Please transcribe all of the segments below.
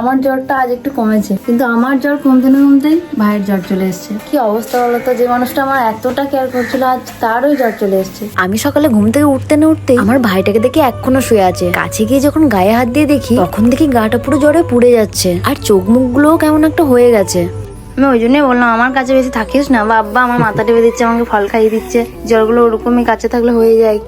আমার জ্বরটা আজ একটু কমেছে কিন্তু আমার জ্বর কমতে না কমতেই ভাইয়ের জ্বর চলে এসছে। কি অবস্থা বলো তো? যে মানুষটা আমার এতটা কেয়ার করছিল আজ তারই জ্বর চলে এসছে। আমি সকালে ঘুম থেকে উঠতে না উঠতে আমার ভাইটাকে দেখে এখনও শুয়ে আছে। কাছে গিয়ে যখন গায়ে হাত দিয়ে দেখি তখন দেখি গাটা পুরো জ্বরে পুড়ে যাচ্ছে আর চোখ মুখগুলোও কেমন একটা হয়ে গেছে। আমি ওই জন্যই বললাম আমার কাছে বেশি থাকিস না বা আব্বা আমার মাথা টেপে দিচ্ছে আমাকে ফল খাইয়ে দিচ্ছে জ্বরগুলো ওরকমই কাছে থাকলে হয়ে যায়।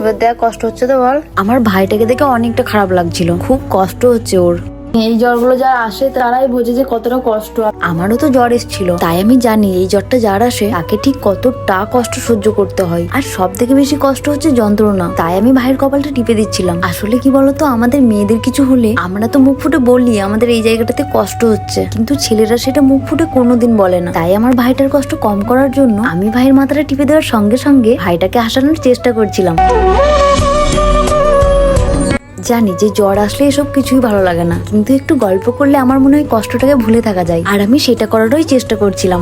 এবার দেখ কষ্ট হচ্ছে তো বল। আমার ভাইটাকে দেখে অনেকটা খারাপ লাগছিল খুব কষ্ট হচ্ছে ওর। এই জ্বরগুলো যারা আসে, তারাই বোঝে যে কতটা কষ্ট। আমারও তো জ্বর এসেছিল, তাই আমি জানি এই জ্বরটা যার আসে, তাকে ঠিক কতটা কষ্ট সহ্য করতে হয়। আর সব থেকে বেশি কষ্ট হচ্ছে যন্ত্রণা, তাই আমি ভাইয়ের কপালটা টিপে দিচ্ছিলাম। আসলে কি বলতো, আমাদের মেয়েদের কিছু হলে আমরা তো মুখ ফুটে বলি, আমাদের এই জায়গাটাতে কষ্ট হচ্ছে। কিন্তু ছেলেরা সেটা মুখ ফুটে কোনোদিন বলে না। তাই আমার ভাইটার কষ্ট কম করার জন্য আমি ভাইয়ের মাথাটা টিপে দেওয়ার সঙ্গে সঙ্গে ভাইটাকে হাসানোর চেষ্টা করছিলাম। জানি যে জ্বর আসলে এসব কিছুই ভালো লাগে না। কিন্তু একটু গল্প করলে আমার মনে হয় কষ্টটাকে ভুলে থাকা যায়। আর আমি সেটা করারই চেষ্টা করছিলাম।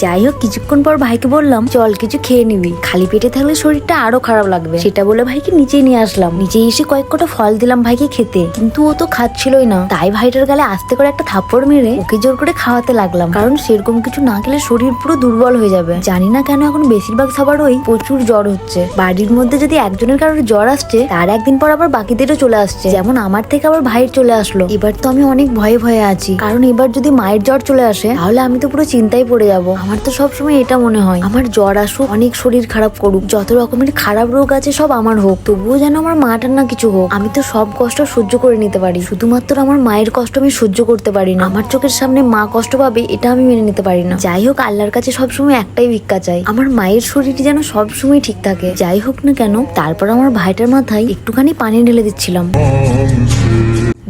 যাই হোক কিছুক্ষণ পর ভাইকে বললাম, চল, কিছু খেয়ে নিবি। খালি পেটে থাকলে শরীরটা আরও খারাপ লাগবে। সেটা বলে ভাইকে নিচে নিয়ে আসলাম। নিচে এসে কয়েক কটা ফল দিলাম ভাইকে খেতে। কিন্তু ও তো খাচ্ছিলই না। তাই ভাইটার গালে আস্তে করে একটা থাপ্পড় মেরে ওকে জোর করে খাওয়াতে লাগলাম। কারণ সেরকম কিছু না খেলে শরীর পুরো দুর্বল হয়ে যাবে। জানি না কেন এখন বেশিরভাগ সবারই প্রচুর জ্বর হচ্ছে। বাড়ির মধ্যে যদি একজনের কারোর জ্বর আসছে, তার একদিন পর আবার বাকিদেরও চলে আসছে। যেমন আমার থেকে আবার ভাইয়ের চলে আসলো। এবার তো আমি অনেক ভয়ে ভয়ে আছি। কারণ এবার যদি মায়ের জ্বর চলে আসে, তাহলে আমি তো পুরো চিন্তায় পড়ে যাব। আমার তো সবসময় এটা মনে হয়। আমার জ্বর আসুক, অনেক শরীর খারাপ করুক, যত রকমের খারাপ রোগ আছে সব আমার হোক। তবুও যেন আমার মাটার না কিছু হোক। আমি তো সব কষ্ট সহ্য করে নিতে পারি। শুধুমাত্র আমার মায়ের কষ্ট আমি সহ্য করতে পারি না। আমার চোখের সামনে মা কষ্ট পাবে, এটা আমি মেনে নিতে পারি না। যাই হোক, আল্লাহর কাছে সবসময় একটাই ভিক্ষা চাই। আমার মায়ের শরীরটি যেন সবসময় ঠিক থাকে। যাই হোক না কেন, তারপর আমার ভাইটার মাথায় একটুখানি পানি ঢেলে দিচ্ছিলাম।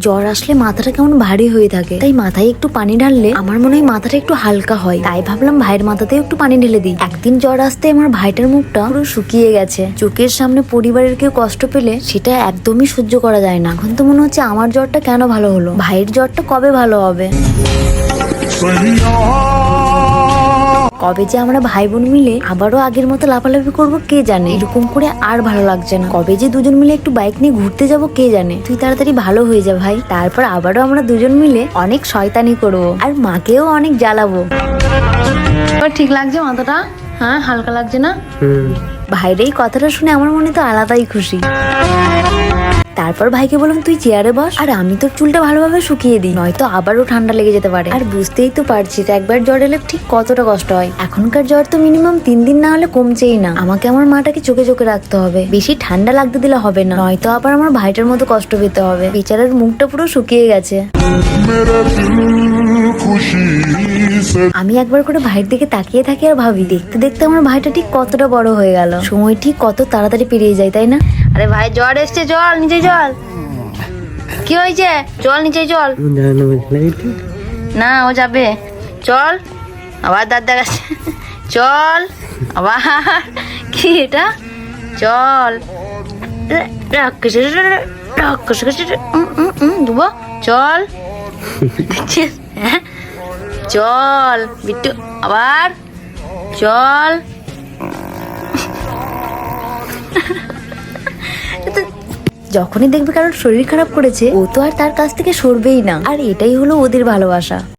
জ্বর আসলে মাথাটা কেমন ভারী হয়ে থাকে। তাই মাথায় একটু পানি ঢাললে আমার মনে হয় মাথাটা একটু হালকা হয়। তাই ভাবলাম ভাইয়ের মাথাতেও একটু পানি ঢেলে দিই। একদিন জ্বর আসতে আমার ভাইটার মুখটা পুরো শুকিয়ে গেছে। চোখের সামনে পরিবারের কেউ কষ্ট পেলে সেটা একদমই সহ্য করা যায় না। এখন তো মনে হচ্ছে আমার জ্বরটা কেন ভালো হলো? ভাইয়ের জ্বরটা কবে ভালো হবে? কবে যে আমরা ভাই বোন মিলে আবারও আগের মতো লাফালাফি করব কে জানে? এরকম করে আর ভালো লাগছে না। কবে যে দুজন মিলে একটু বাইক নিয়ে ঘুরতে যাব কে জানে? তুই তাড়াতাড়ি ভালো হয়ে যা ভাই। তারপর আবারও আমরা দুজন মিলে অনেক শয়তানি করব আর মাকেও অনেক জ্বালাবো। এবার ঠিক লাগছে মাথাটা? হ্যাঁ হালকা লাগছে না? ভাইয়ের এই কথাটা শুনে আমার মনে তো আলাদাই খুশি। তারপর ভাইকে বললাম, তুই চেয়ারে বস, আর আমি তোর চুলটা ভালোভাবে শুকিয়ে দিই, নয়তো আবারও ঠান্ডা লেগে যেতে পারে। আর বুঝতেই তো পারছিস একবার জ্বর এলে ঠিক কতটা কষ্ট হয়। এখনকার জ্বর তো মিনিমাম তিন দিন না হলে কমছেই না। আমাকে আমার মাটাকে চোখে চোখে রাখতে হবে। বেশি ঠান্ডা লাগতে দিলে হবে না, নয়তো আবার আমার ভাইটার মতো কষ্ট পেতে হবে। বেচারার মুখটা পুরো শুকিয়ে গেছে। আমি একবার করে ভাইয়ের দিকে তাকিয়ে থাকি আর ভাবি, দেখতে দেখতে আমার ভাইটা ঠিক কতটা বড় হয়ে গেল। সময় ঠিক কত তাড়াতাড়ি পেরিয়ে যায়, তাই না? আরে ভাই জ্বর এসছে, জল, নিচে জল। কি হয়েছে? চল নিচে চল না, ও যাবে। চল। আবার দাঁত দেখাচ্ছে। চল। আবার। কি এটা? চল। দুবো চল। হ্যাঁ। চল, বিট্টু। আবার। চল। যখনই দেখবে কারোর শরীর খারাপ করেছে, ও তো আর তার কাছ থেকে সরবেই না। আর এটাই হলো ওদের ভালোবাসা।